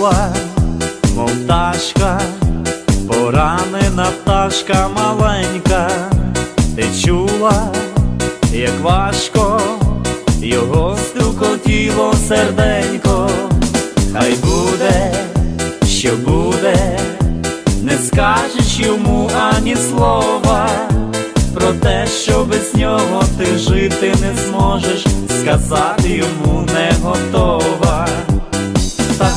чула, мов пташка, поранена пташка маленька, ти чула, як важко його стукотіло серденько, хай буде, що буде, не скажеш йому ані слова. Про те, що без нього ти жити не зможеш, сказати йому не готова.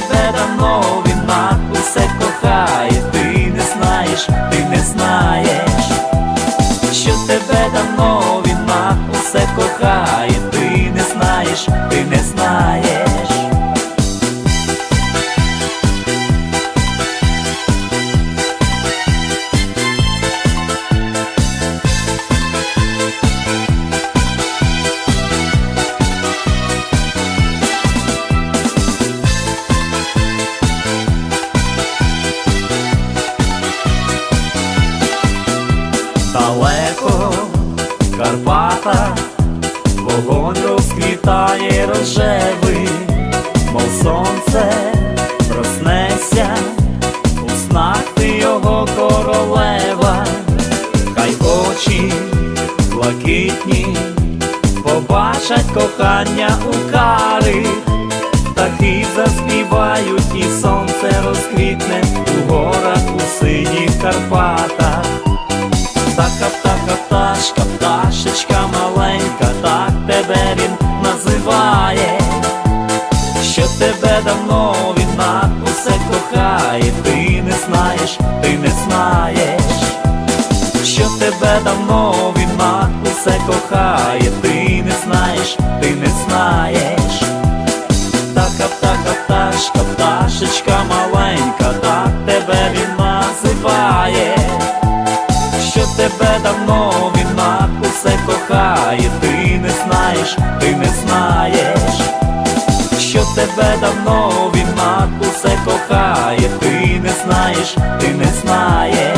тебе давно він на усе кохає, в Карпатах вогонь розквітає рожевий, мов сонце проснеться, у снах ти його королева, хай очі блакитні, побачать кохання у кари, птахи заспівають, і сонце розквітне тебе він називає, що тебе давно він на усе кохає, ти не знаєш, ти не знаєш, що тебе давно він на усе кохає, ти не знаєш, ти не знаєш. Знаєш, ти не знаєш, що тебе давно він на усе кохає, ти не знаєш, ти не знаєш.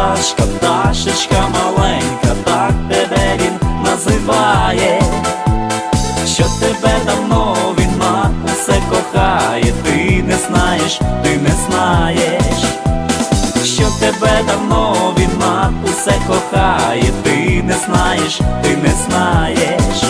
Пташка, пташечка маленька, так тебе він називає, що тебе давно він на усе кохає, ти не знаєш, ти не знаєш, що тебе давно він на усе кохає, ти не знаєш, ти не знаєш.